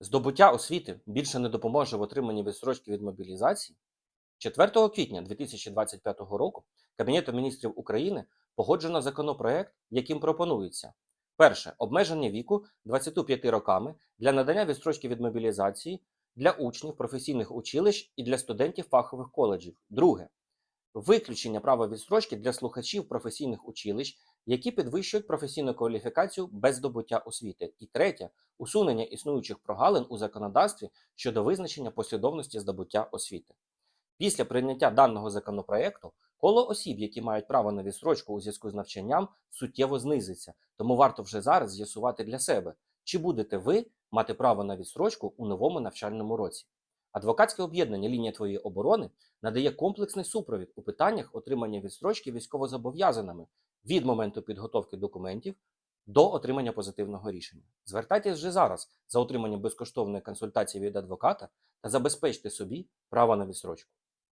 Здобуття освіти більше не допоможе в отриманні відстрочки від мобілізації. 4 квітня 2025 року Кабінетом міністрів України погоджено законопроект, яким пропонується перше обмеження віку 25 роками для надання відстрочки від мобілізації для учнів професійних училищ і для студентів фахових коледжів. Друге виключення права відстрочки для слухачів професійних училищ, які підвищують професійну кваліфікацію без здобуття освіти. І третє усунення існуючих прогалин у законодавстві щодо визначення послідовності здобуття освіти. Після прийняття даного законопроекту коло осіб, які мають право на відстрочку у зв'язку з навчанням, суттєво знизиться. Тому варто вже зараз з'ясувати для себе, чи будете ви мати право на відстрочку у новому навчальному році. Адвокатське об'єднання Лінія твоєї оборони надає комплексний супровід у питаннях отримання відстрочки військовозобов'язаними від моменту підготовки документів до отримання позитивного рішення. Звертайтесь вже зараз за отримання безкоштовної консультації від адвоката та забезпечте собі право на відстрочку.